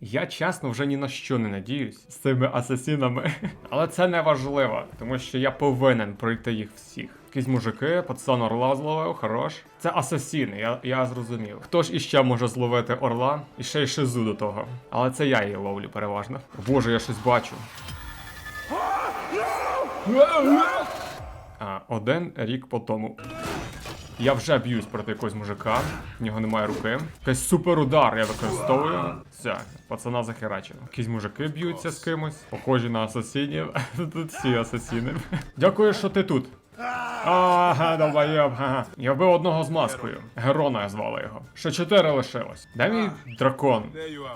Я чесно вже ні на що не надіюсь з цими асасінами. Але це не важливо, тому що я повинен пройти їх всіх. Якісь мужики, пацан орла зловив, хорош. Це асасіни, я, я зрозумів. Хто ж іще може зловити орла і ще й шизу до того. Але це я її ловлю переважно. Боже, я щось бачу. А, один рік по тому. Я вже б'юсь проти якогось мужика, в нього немає руки. Якийсь суперудар я використовую. Все, пацана захерачено. Якісь мужики б'ються з кимось, похожі на асасінів. Тут всі асасіни. Дякую, що ти тут. Ага, долбоєб, ага. Я вбив одного з маскою. Герона звали його. Ще чотири лишилось. Де мій дракон?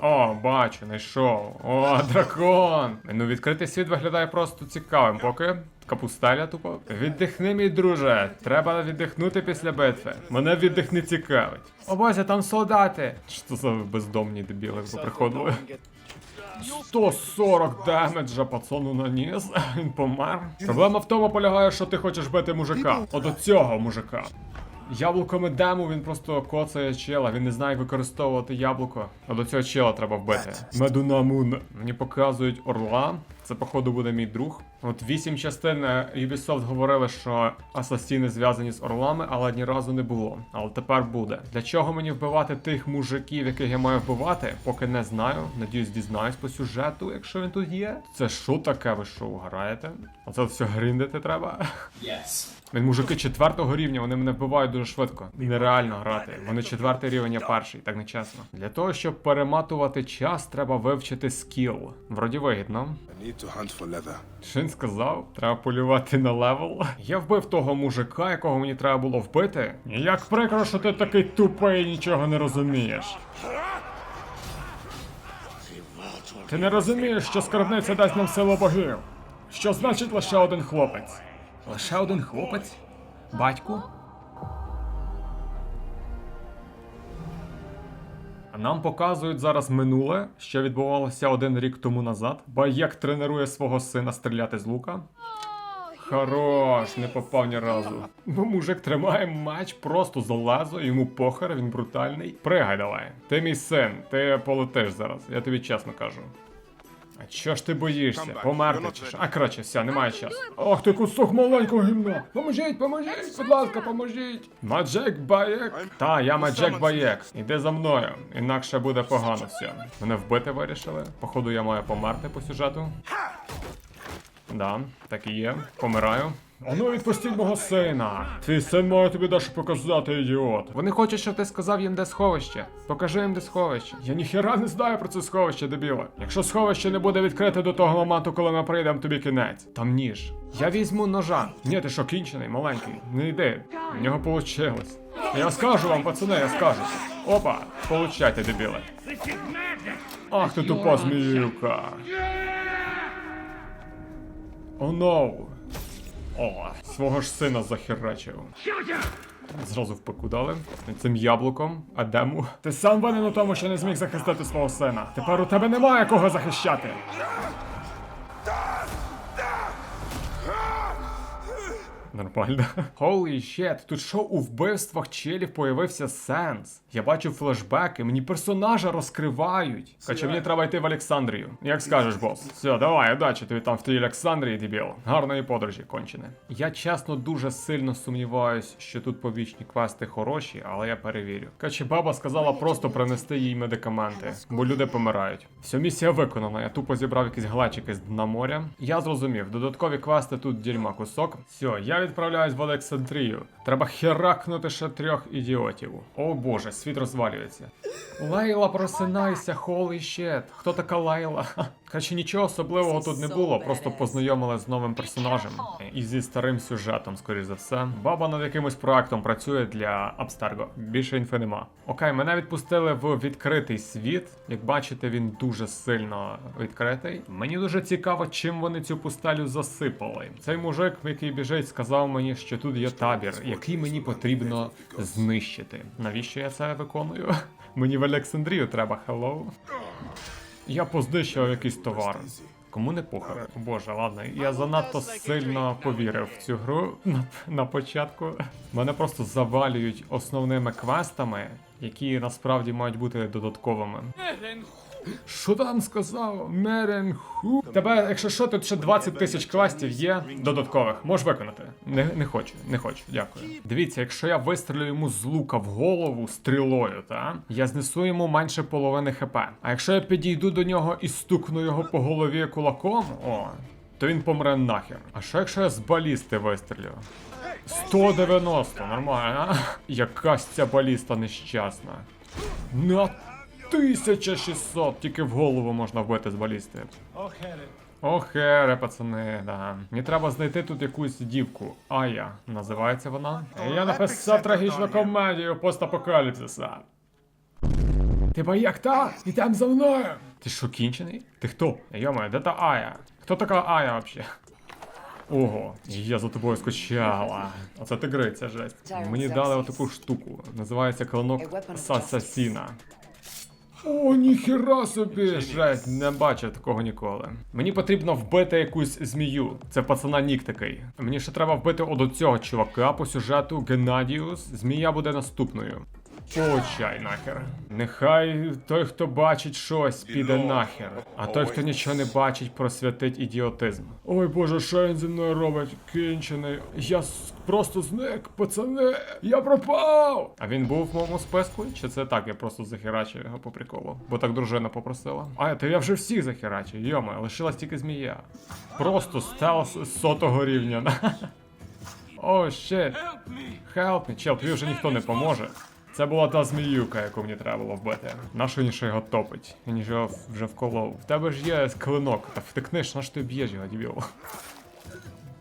О, бачу, знайшов. О, дракон. Ну, відкритий світ виглядає просто цікавим, поки. Капустеля тупо. Віддихни, мій друже. Треба віддихнути після битви. Мене віддих не цікавить. О боже, там солдати. Що за бездомні дебіли поприходили? 140 демеджа пацану наніс, він помер. Проблема в тому полягає, що ти хочеш бити мужика. От цього мужика. Яблуками дему він просто коцає чела, він не знає як використовувати яблуко. А до цього чела треба вбити. Медунамун. Мені показують орла. Це, походу, буде мій друг. От вісім частин е, Ubisoft говорили, що асасіни зв'язані з орлами, але ні разу не було. Але тепер буде. Для чого мені вбивати тих мужиків, яких я маю вбивати? Поки не знаю. Надіюсь, дізнаюсь по сюжету, якщо він тут є. Це що таке? Ви що граєте? Оце все гриндити треба. Yes. Він мужики четвертого рівня, вони мене вбивають дуже швидко. Нереально грати. Вони четвертий рівень, я перший, так не чесно. Для того, щоб перематувати час, треба вивчити скіл. Вроді вигідно. Він сказав? Треба полювати на левел. Я вбив того мужика, якого мені треба було вбити. Як прикро, що ти такий тупий і нічого не розумієш. Ти не розумієш, що скарбниця дасть нам силу богів. Що значить лише один хлопець? Лише один хлопець? Батьку? Нам показують зараз минуле, що відбувалося один рік тому назад. Баєк тренує свого сина стріляти з лука. Хорош, не попав ні разу. Бо мужик тримає меч просто залазо, йому похер, він брутальний. Пригай давай. Ти мій син, ти полетиш зараз, я тобі чесно кажу. А чого ж ти боїшся? Померти чи що? А коротше, все, немає часу. Ох ти кусок маленького гімна! Поможіть, поможіть, будь ласка, поможіть! Маджек Баєк! Та, я Маджек Баєк. Іди за мною, інакше буде погано все. Мене вбити вирішили. Походу, я маю померти по сюжету. Да, так і є. Помираю. А ну відпустіть мого сина! Твій син має тобі дещо показати, ідіот. Вони хочуть, щоб ти сказав їм, де сховище. Покажи їм, де сховище. Я ніхера не знаю про це сховище, дебіле. Якщо сховище не буде відкрите до того моменту, коли ми прийдемо, тобі кінець. Там ніж. Я візьму ножа. Ні, ти що, кінчений, маленький. Не йди. В нього вийшло. Я скажу вам, пацани, я скажу. Опа, получайте, дебіле. Ах ти тупа зміюка. О, ноу. О, свого ж сина захерачив. Зразу в пику дали. Цим яблуком, Адему. Ти сам винен у тому, що не зміг захистити свого сина. Тепер у тебе немає кого захищати. Нормально. Holy shit, тут що у вбивствах челів появився сенс. Я бачу флешбеки, мені персонажа розкривають. Хоча мені треба йти в Олександрію. Як скажеш, бос. Все, давай, удачі тобі там в тій Олександрії, дебіл. Гарної подорожі, кончене. Я чесно дуже сильно сумніваюсь, що тут побічні квести хороші, але я перевірю. Каче баба сказала просто принести їй медикаменти, бо люди помирають. Все, місія виконана. Я тупо зібрав якісь глечики з дна моря. Я зрозумів, додаткові квести тут дерьма кусок. Все, я відправляюсь в Олександрію. Треба херакнути ще трьох ідіотів. О боже, світ розвалюється. Лейла, просинайся, холий щет. Хто така Лейла? Ха. Короче, нічого особливого тут не було, просто познайомили з новим персонажем і зі старим сюжетом, скоріш за все. Баба над якимось проектом працює для Абстерго. Більше інфи нема. Окей, мене відпустили в відкритий світ. Як бачите, він дуже сильно відкритий. Мені дуже цікаво, чим вони цю пустелю засипали. Цей мужик, який біжить, сказав мені, що тут є табір, який мені потрібно знищити. Навіщо я це виконую? Мені в Олександрію треба, hello. Я познищив якийсь товар. Кому не похер? Боже, ладно, я занадто сильно повірив в цю гру на, на початку. Мене просто завалюють основними квестами, які насправді мають бути додатковими. Що там сказав? Мерен ху. Тебе, якщо що, тут ще 20 тисяч квестів є додаткових. Можеш виконати. Не, не хочу, не хочу, дякую. Дивіться, якщо я вистрілю йому з лука в голову стрілою, та я знесу йому менше половини хп. А якщо я підійду до нього і стукну його по голові кулаком, о, то він помре нахер. А що якщо я з балісти вистрілю? 190, нормально. а? Якась ця баліста нещасна. На 1600 тільки в голову можна вбити з балісти. Охере, пацани, да. Мені треба знайти тут якусь дівку. Ая, називається вона. Я написав трагічну комедію постапокаліпсиса. Ти бояк та? Ідем за мною. Ти що, кінчений? Ти хто? Йома, де та Ая? Хто така Ая вообще? Ого, я за тобою скучала. Оце тигриця жесть. Мені дали отаку штуку. Називається клинок Сасасіна. О, ніхера собі! Жесть, не бачив такого ніколи. Мені потрібно вбити якусь змію. Це пацана нік такий. Мені ще треба вбити от цього чувака по сюжету Геннадіус. Змія буде наступною. Почай нахер. Нехай той, хто бачить щось, піде нахер. А той, хто нічого не бачить, просвятить ідіотизм. Ой боже, що він зі мною робить? Кінчений. Я просто зник, пацани. Я пропав. А він був в моєму списку? Чи це так? Я просто захерачив його по приколу. Бо так дружина попросила. А, то я вже всіх захерачив. Йома, лишилась тільки змія. Просто стелс сотого рівня. О, щит. Help me, чел, тобі вже ніхто не поможе. Це була та зміюка, яку мені треба було вбити. Нащо ніше його топить? Він його вже вколов. В тебе ж є клинок, та втикнеш, на що ти б'єш його, дебіл?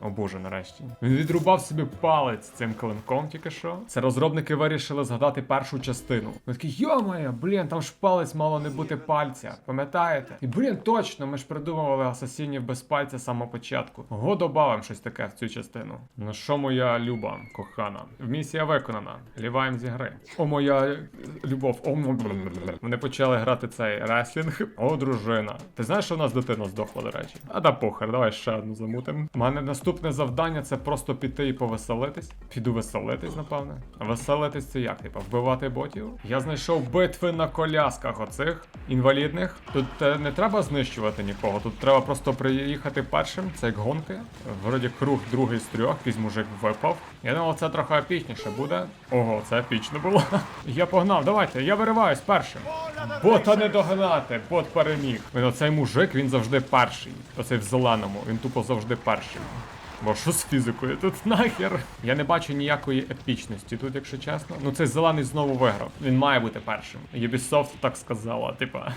О боже, нарешті. Він відрубав собі палець цим клинком тільки що. Це розробники вирішили згадати першу частину. Вони такі, йо-моє, блін, там ж палець мало не бути пальця. Пам'ятаєте? І блін, точно, ми ж придумували асасінів без пальця з самого початку. Го добавим щось таке в цю частину. Ну що моя люба, кохана? Місія виконана. Ліваєм зі гри. О, моя любов. О, Вони почали грати цей реслінг. О, дружина. Ти знаєш, що в нас дитина здохла, до речі? А да похер, давай ще одну замутим. У мене наступне завдання це просто піти і повеселитись. Піду веселитись, напевне. Веселитись це як, типа, вбивати ботів? Я знайшов битви на колясках оцих інвалідних. Тут е, не треба знищувати нікого, тут треба просто приїхати першим. Це як гонки. Вроді круг другий з трьох, якийсь мужик випав. Я думав, це трохи епічніше буде. Ого, це епічно було. Я погнав, давайте, я вириваюсь першим. Бота не догнати, бот переміг. Оцей мужик, він завжди перший. Оцей в зеленому, він тупо завжди перший. Бо що з фізикою тут нахер? Я не бачу ніякої епічності тут, якщо чесно. Ну цей зелений знову виграв. Він має бути першим. Ubisoft так сказала, типа.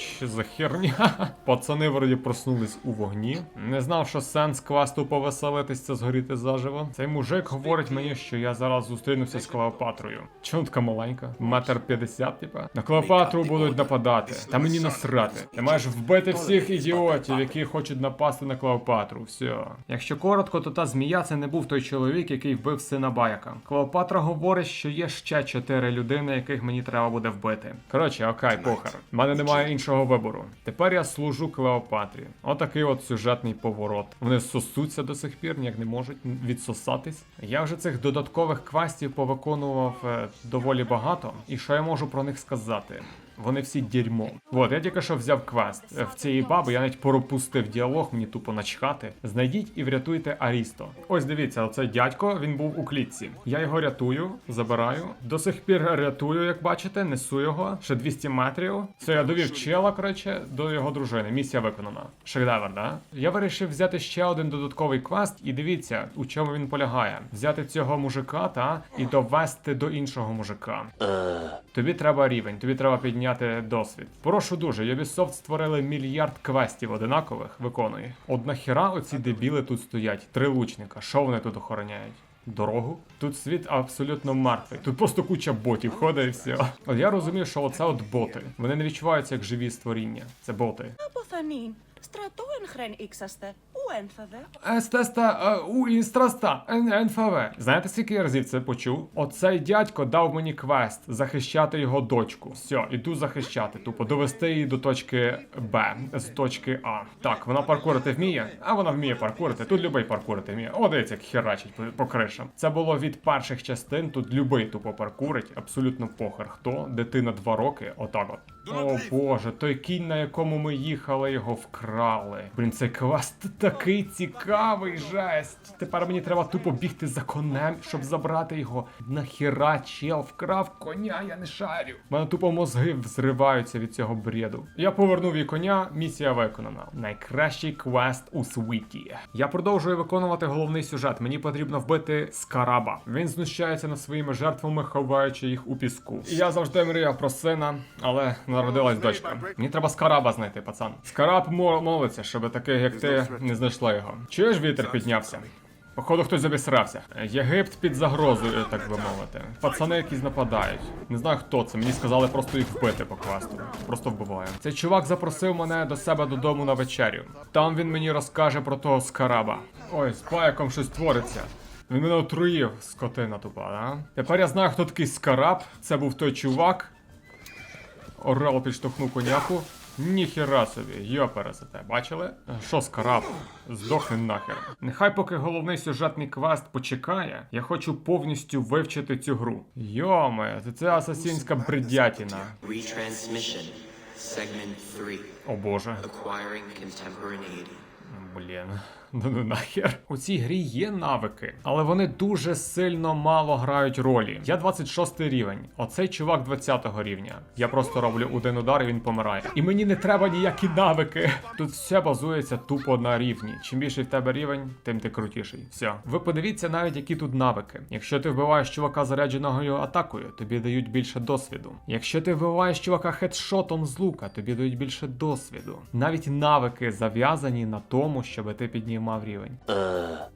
Що за херня? Пацани вроді проснулись у вогні. Не знав, що сенс квесту повеселитись це згоріти заживо. Цей мужик говорить мені, що я зараз зустрінуся з Клеопатрою. Чому така маленька? Метр п'ятдесят, типа. На Клеопатру будуть нападати. Та мені насрати. Ти маєш вбити всіх ідіотів, які хочуть напасти на Клеопатру. Все. Якщо коротко, то та змія це не був той чоловік, який вбив сина Баяка. Клеопатра говорить, що є ще чотири людини, яких мені треба буде вбити. Коротше, окей, похер. У мене немає іншого вибору. Тепер я служу Клеопатрі. Отакий от сюжетний поворот. Вони сосуться до сих пір, ніяк не можуть відсосатись. Я вже цих додаткових квестів повиконував е, доволі багато. І що я можу про них сказати? Вони всі дерьмо. От, я тільки що взяв квест. Е, В цієї баби я навіть пропустив діалог, мені тупо начхати. Знайдіть і врятуйте Арісто. Ось дивіться, оцей дядько, він був у клітці. Я його рятую, забираю. До сих пір рятую, як бачите, несу його. Ще 200 метрів. Це я довів чела, коротше, до його дружини. Місія виконана. Шедевр, да? Я вирішив взяти ще один додатковий квест, і дивіться, у чому він полягає. Взяти цього мужика та і довести до іншого мужика. Тобі треба рівень, тобі треба підняти досвід. Прошу дуже, Ubisoft створили мільярд квестів одинакових, виконує. От нахіра оці дебіли тут стоять, три лучника. Що вони тут охороняють? Дорогу? Тут світ абсолютно мертвий. Тут просто куча ботів ходить і все. От я розумію, що оце от боти. Вони не відчуваються як живі створіння. Це боти Από niin. Stratoen gren iksaste. Uenfave. Естеста е, у інстраста Н- НФВ. Знаєте, скільки я разів це почув? Оцей дядько дав мені квест захищати його дочку. Все, іду захищати. Тупо довести її до точки Б з точки А. Так, вона паркурити вміє, а вона вміє паркурити. Тут любий паркурити вміє. О, дивіться, як херачить по, по кришам. Це було від перших частин. Тут любий тупо паркурить, абсолютно похер. Хто? Дитина 2 роки, отак от. О боже, той кінь, на якому ми їхали, його вкрали. Блін, цей квест такий цікавий, жесть. Тепер мені треба тупо бігти за конем, щоб забрати його. Нахіра чел вкрав коня, я не шарю. У мене тупо мозги взриваються від цього бреду. Я повернув їй коня, місія виконана. Найкращий квест у світі. Я продовжую виконувати головний сюжет. Мені потрібно вбити скараба. Він знущається над своїми жертвами, ховаючи їх у піску. І я завжди мріяв про сина, але народилась дочка. Мені треба скараба знайти, пацан. Скараб молиться, щоб таких, як ти, не знайшла його. Чуєш, вітер піднявся? Походу, хтось обісрався. Єгипт під загрозою, так би мовити. Пацани якісь нападають. Не знаю хто це. Мені сказали просто їх вбити по квесту. Просто вбиваю. Цей чувак запросив мене до себе додому на вечерю. Там він мені розкаже про того скараба. Ой, з паяком щось твориться. Він мене отруїв, скотина тупа, да? Тепер я знаю, хто такий скараб. Це був той чувак. Орел підштовхнув коняку. Ніхера собі, йопересете, бачили? Що скараб? Здохни нахер. Нехай поки головний сюжетний квест почекає, я хочу повністю вивчити цю гру. Йоме, це асасінська бредятіна. Retransmission. Segment 3. О боже. Блін, ну ну нахер. У цій грі є навики, але вони дуже сильно мало грають ролі. Я 26 рівень, оцей чувак 20 рівня. Я просто роблю один удар і він помирає. І мені не треба ніякі навики. Тут все базується тупо на рівні. Чим більший в тебе рівень, тим ти крутіший. Все. Ви подивіться навіть, які тут навики. Якщо ти вбиваєш чувака зарядженою атакою, тобі дають більше досвіду. Якщо ти вбиваєш чувака хедшотом з лука, тобі дають більше досвіду. Навіть навики зав'язані на тому, щоб ти піднімав рівень.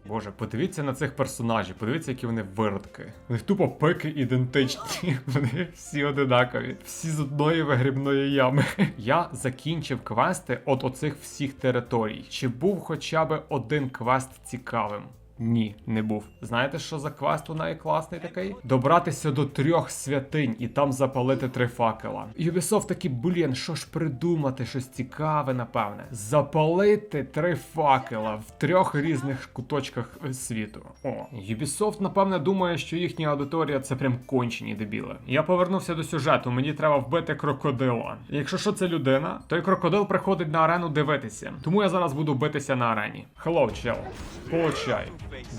Боже, подивіться на цих персонажів, подивіться, які вони виродки. Вони тупо пики ідентичні. Вони всі одинакові, всі з одної вигрібної ями. Я закінчив квести от оцих всіх територій. Чи був хоча б один квест цікавим? Ні, не був. Знаєте, що за квест у неї класний такий? Добратися до трьох святинь і там запалити три факела. Ubisoft такі, блін, що ж придумати, щось цікаве, напевне. Запалити три факела в трьох різних куточках е, світу. О, Ubisoft, напевне, думає, що їхня аудиторія це прям кончені дебіли. Я повернувся до сюжету, мені треба вбити крокодила. Якщо що це людина, то й крокодил приходить на арену дивитися. Тому я зараз буду битися на арені. Hello, чел. Получай.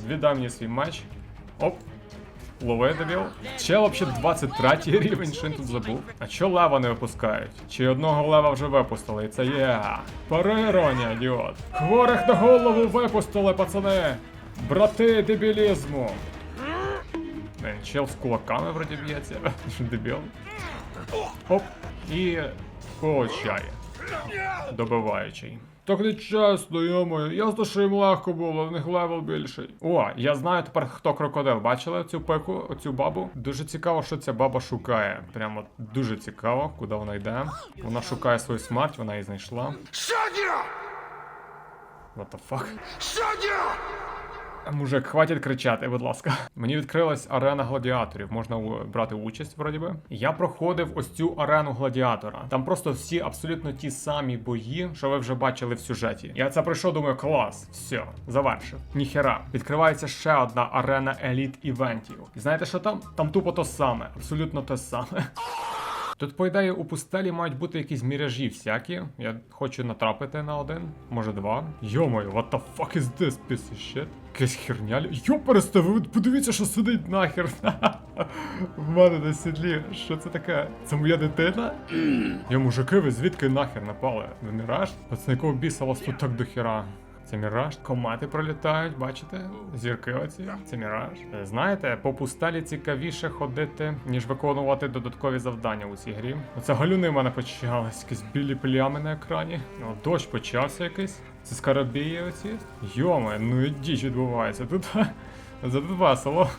Віддай мені свій меч. Оп. Лови дебіл. Чел взагалі 23 рівень, що він тут забув. А чо лева не випускають? Чи одного лева вже випустили, і це є. Перероня, ідіот. Хворих на голову випустили, пацани! Брати дебілізму! Блін, чел з кулаками вроді б'ється. Дебіл. Оп. І получає. Добиваючий. Так не чесно, йомою. Ясно, що їм легко було, в них левел більший. О, я знаю тепер, хто крокодил. Бачили цю пику, оцю бабу? Дуже цікаво, що ця баба шукає. Прямо дуже цікаво, куди вона йде. Вона шукає свою смерть, вона її знайшла. What the fuck? Мужик, хватить кричати, будь ласка. Мені відкрилась арена гладіаторів. Можна брати участь, вроді би. Я проходив ось цю арену гладіатора. Там просто всі абсолютно ті самі бої, що ви вже бачили в сюжеті. Я це пройшов, думаю, клас. Все, завершив. Ніхера. Відкривається ще одна арена еліт івентів. І знаєте, що там? Там тупо то саме, абсолютно те саме. Тут, по ідеї, у пустелі мають бути якісь міражі всякі. Я хочу натрапити на один, може два. Йомаю, what the fuck is this piece of shit? Якась херня. Йо, перестави, подивіться, що сидить нахер. В мене на сідлі. Що це таке? Це моя дитина? Йо, мужики, ви звідки нахер напали? Ви міраж? Пацани, якого біса вас тут так до хіра? Це міраж. Комати пролітають, бачите? Зірки оці. Це міраж. Е, Знаєте, по пустелі цікавіше ходити, ніж виконувати додаткові завдання у цій грі. Оце галюни в мене почались, якісь білі плями на екрані. О, дощ почався якийсь. Це скарабії оці. Йоме, ну і діч відбувається тут. Зато весело.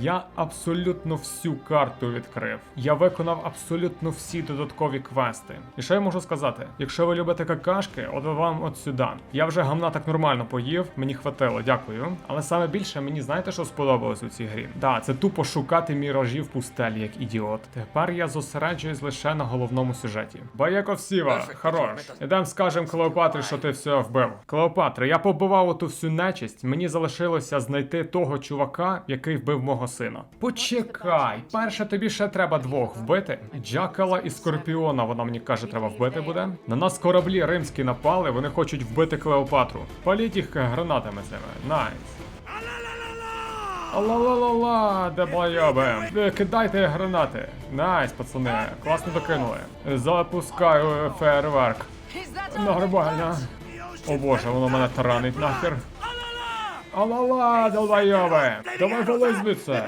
Я абсолютно всю карту відкрив. Я виконав абсолютно всі додаткові квести. І що я можу сказати? Якщо ви любите какашки, от вам от сюди. Я вже гамна так нормально поїв, мені хватило, дякую. Але саме більше мені знаєте, що сподобалось у цій грі? Да, це тупо шукати міражі в пустелі, як ідіот. Тепер я зосереджуюсь лише на головному сюжеті. Баяко Сіва, хорош. Ідем скажем Клеопатрі, що ти все вбив. Клеопатра, я побивав оту всю нечисть. Мені залишилося знайти того чувака, який вбив мого сина. Почекай, перше тобі ще треба двох вбити. Джакала і Скорпіона, вона мені каже, треба вбити буде. На нас кораблі римські напали, вони хочуть вбити Клеопатру. Паліть їх гранатами цими. Найс. Ла-ла-ла-ла, де бойоби. Е, Кидайте гранати. Найс, пацани, класно докинули. Запускаю фейерверк. Нормально. О боже, воно мене таранить нахер. Алала, долбойоби! Давай вали звідси!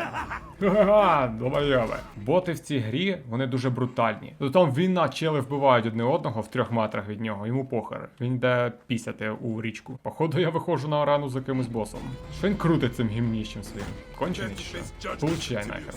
Ха-ха, долбойоби. Боти в цій грі, вони дуже брутальні. Ну там війна, чели вбивають одне одного в трьох метрах від нього, йому похер. Він йде пісяти у річку. Походу я виходжу на арену з якимось босом. Що він крутить цим гімніщем своїм? Кончений що? Получай нахер.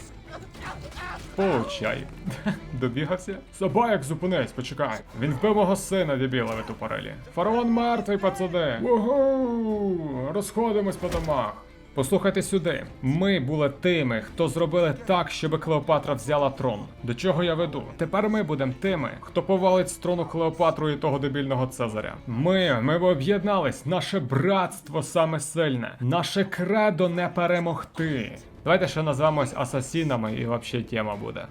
Получай. Добігався? Собаяк, зупинись, почекай. Він вбив мого сина, дебіла ви тупорилі. Фараон мертвий, пацани. Угу! Розходимось по домах. Послухайте сюди. Ми були тими, хто зробили так, щоб Клеопатра взяла трон. До чого я веду? Тепер ми будемо тими, хто повалить з трону Клеопатру і того дебільного Цезаря. Ми, ми об'єднались. Наше братство саме сильне. Наше кредо не перемогти. Давайте ще назвемось асасінами, і взагалі тема буде.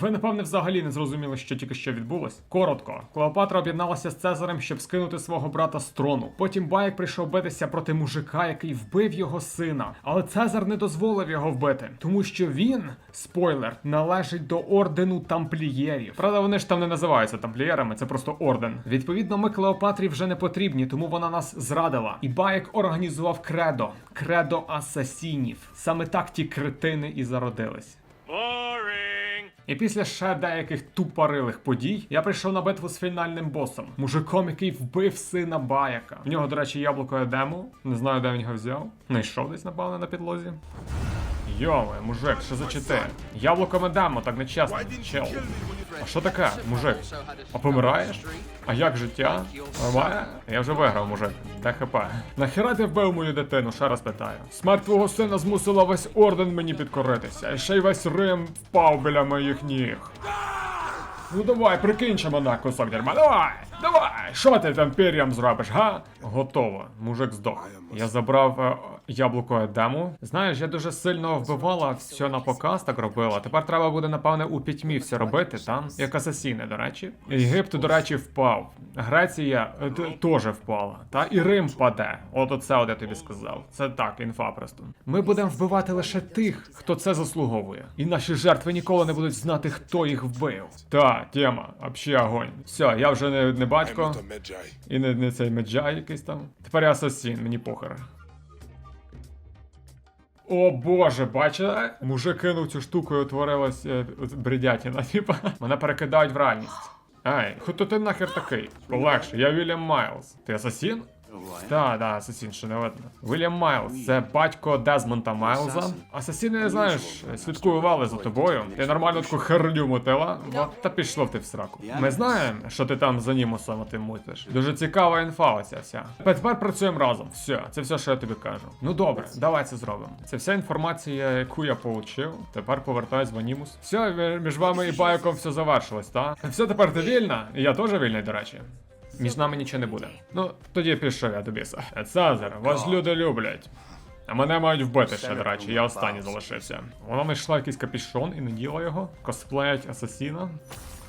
Ви, напевне, взагалі не зрозуміли, що тільки що відбулось. Коротко, Клеопатра об'єдналася з Цезарем, щоб скинути свого брата з трону. Потім Байк прийшов битися проти мужика, який вбив його сина. Але Цезар не дозволив його вбити, тому що він, спойлер, належить до ордену тамплієрів. Правда, вони ж там не називаються тамплієрами, це просто орден. Відповідно, ми Клеопатрі вже не потрібні, тому вона нас зрадила. І Байк організував кредо, кредо асасінів. Саме так ті кретини і зародились. І після ще деяких тупорилих подій я прийшов на битву з фінальним босом, мужиком, який вбив сина Баяка. В нього, до речі, яблуко Едему. Не знаю, де він його взяв. Найшов десь, напевно, на підлозі. Йоме, мужик, що за чити? Яблуко Едему, так не чесно. Чел. А що таке, мужик? А помираєш? А як життя? Нормально? Я вже виграв, мужик. Де хп. Нахіра ти вбив мою дитину? Ще раз питаю. Смерть твого сина змусила весь орден мені підкоритися, і ще й весь Рим впав біля моїх ніг. Ну давай, прикинь мене, кусок дерьма. Давай! Давай! Що ти там пір'ям зробиш, га? Готово. Мужик здох. Я забрав е, яблуко Едему. Знаєш, я дуже сильно вбивала все на показ, так робила. Тепер треба буде, напевне, у пітьмі все робити, там, як асасіни, до речі. Єгипт, до речі, впав. Греція е, теж впала. Та і Рим впаде. От оце от я тобі сказав. Це так, інфа просто. Ми будемо вбивати лише тих, хто це заслуговує. І наші жертви ніколи не будуть знати, хто їх вбив. Та, тема, вообще огонь. Все, я вже не, не батько. Not a І не, не цей меджай якийсь там. Тепер я асасін, мені похер. О боже, бачите? Мужик кинув цю штуку і утворилась е, бредятіна, типа. Мене перекидають в реальність. Ей, хто ти нахер такий? Полегше, я Вільям Майлз. Ти асасін? Так, да, асасін, що не видно. Вільям Майлз, це батько Дезмонта Майлза. Асасіни, знаєш, слідкували за тобою. Ти нормально таку херню мотила. От, та пішло б ти в сраку. Ми знаємо, що ти там за німусом ти мутиш. Дуже цікава інфа оця вся. Тепер працюємо разом. Все, це все, що я тобі кажу. Ну добре, давай це зробимо. Це вся інформація, яку я получив. Тепер повертаюсь в анімус. Все, між вами і байком все завершилось, так? Все, тепер ти вільна, і я теж вільний, до речі. Між нами нічого не буде. Ну, тоді пішов я до біса. Цезар, вас люди люблять. А мене мають вбити ще, до речі, я останній залишився. Вона знайшла якийсь капішон і наділа його. Косплеять асасіна.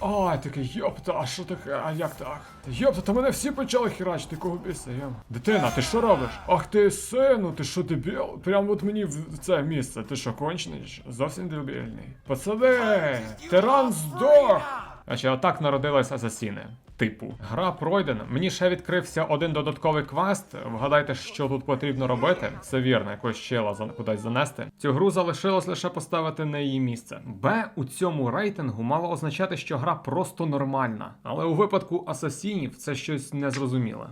Ай, такий, йопта, а що таке? А як так? Та Йопта, та мене всі почали херачити, кого біса, йом. Дитина, ти що робиш? Ах ти сину, ти що дебіл? Прям от мені в це місце. Ти що, кончений? Зовсім дебільний. Пацани, тиран здох! Значить, отак народились асасіни. Типу, гра пройдена. Мені ще відкрився один додатковий квест. Вгадайте, що тут потрібно робити. Це вірно, якось за кудись занести. Цю гру залишилось лише поставити на її місце. Б у цьому рейтингу мало означати, що гра просто нормальна. Але у випадку асасінів це щось незрозуміле.